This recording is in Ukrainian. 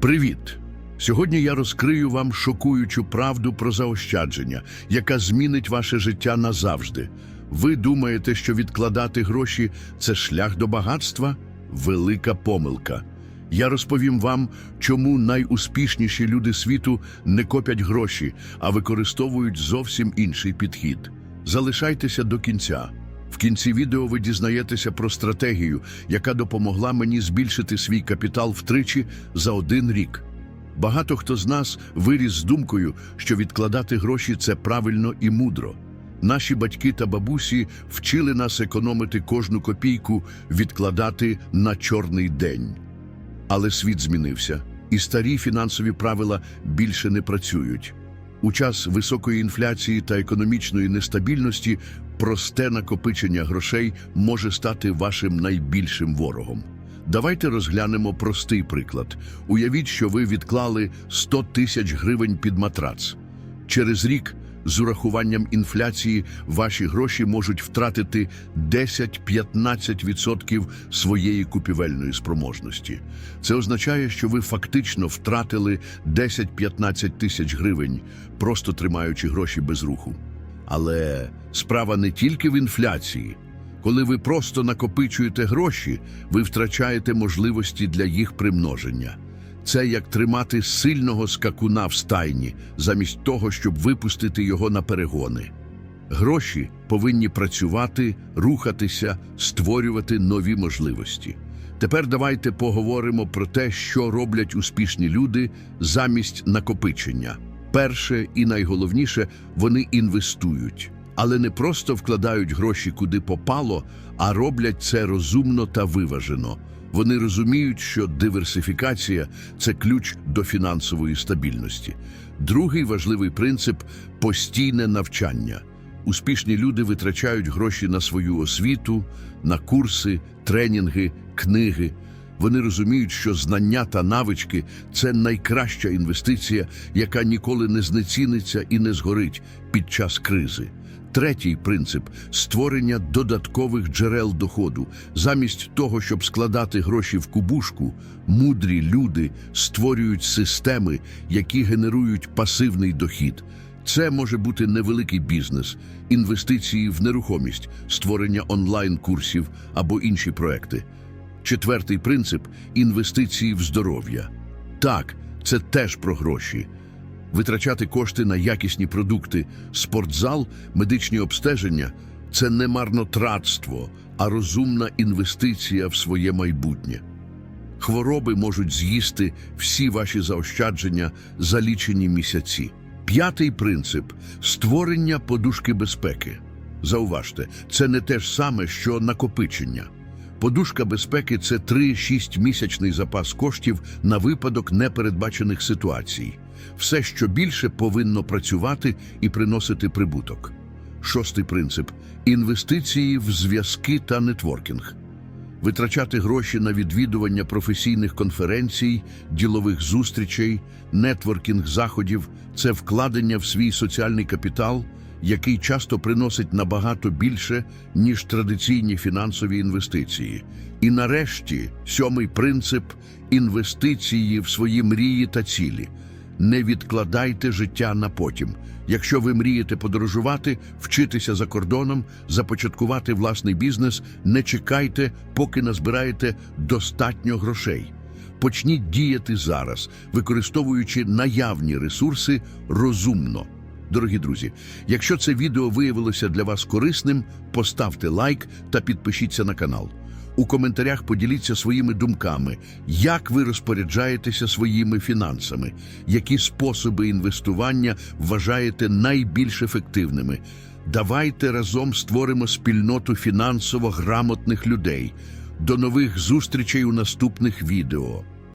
Привіт! Сьогодні я розкрию вам шокуючу правду про заощадження, яка змінить ваше життя назавжди. Ви думаєте, що відкладати гроші це шлях до багатства? Велика помилка. Я розповім вам, чому найуспішніші люди світу не копять гроші, а використовують зовсім інший підхід. Залишайтеся до кінця. В кінці відео ви дізнаєтеся про стратегію, яка допомогла мені збільшити свій капітал втричі за один рік. Багато хто з нас виріс з думкою, що відкладати гроші це правильно і мудро. Наші батьки та бабусі вчили нас економити кожну копійку, відкладати на чорний день. Але світ змінився, і старі фінансові правила більше не працюють. У час високої інфляції та економічної нестабільності просте накопичення грошей може стати вашим найбільшим ворогом. Давайте розглянемо простий приклад. Уявіть, що ви відклали 100 тисяч гривень під матрац. Через рік, з урахуванням інфляції, ваші гроші можуть втратити 10-15% своєї купівельної спроможності. Це означає, що ви фактично втратили 10-15 тисяч гривень, просто тримаючи гроші без руху. Але справа не тільки в інфляції. Коли ви просто накопичуєте гроші, ви втрачаєте можливості для їх примноження. Це як тримати сильного скакуна в стайні, замість того, щоб випустити його на перегони. Гроші повинні працювати, рухатися, створювати нові можливості. Тепер давайте поговоримо про те, що роблять успішні люди замість накопичення. Перше і найголовніше вони інвестують, але не просто вкладають гроші куди попало, а роблять це розумно та виважено. Вони розуміють, що диверсифікація це ключ до фінансової стабільності. Другий важливий принцип постійне навчання. Успішні люди витрачають гроші на свою освіту, на курси, тренінги, книги. Вони розуміють, що знання та навички це найкраща інвестиція, яка ніколи не знеціниться і не згорить під час кризи. Третій принцип створення додаткових джерел доходу. Замість того, щоб складати гроші в кубушку, мудрі люди створюють системи, які генерують пасивний дохід. Це може бути невеликий бізнес, інвестиції в нерухомість, створення онлайн-курсів або інші проекти. Четвертий принцип інвестиції в здоров'я. Так, це теж про гроші. Витрачати кошти на якісні продукти, спортзал, медичні обстеження це не марнотратство, а розумна інвестиція в своє майбутнє. Хвороби можуть з'їсти всі ваші заощадження за лічені місяці. П'ятий принцип створення подушки безпеки. Зауважте, це не те ж саме, що накопичення. Подушка безпеки це 3-6 місячний запас коштів на випадок непередбачених ситуацій. Все, що більше, повинно працювати і приносити прибуток. Шостий принцип інвестиції в зв'язки та нетворкінг. Витрачати гроші на відвідування професійних конференцій, ділових зустрічей, нетворкінг заходів це вкладення в свій соціальний капітал, який часто приносить набагато більше, ніж традиційні фінансові інвестиції. І нарешті сьомий принцип інвестиції в свої мрії та цілі. Не відкладайте життя на потім. Якщо ви мрієте подорожувати, вчитися за кордоном, започаткувати власний бізнес, не чекайте, поки назбираєте достатньо грошей. Почніть діяти зараз, використовуючи наявні ресурси розумно. Дорогі друзі, якщо це відео виявилося для вас корисним, поставте лайк та підпишіться на канал. У коментарях поділіться своїми думками, як ви розпоряджаєтеся своїми фінансами, які способи інвестування вважаєте найбільш ефективними. Давайте разом створимо спільноту фінансово грамотних людей. До нових зустрічей у наступних відео.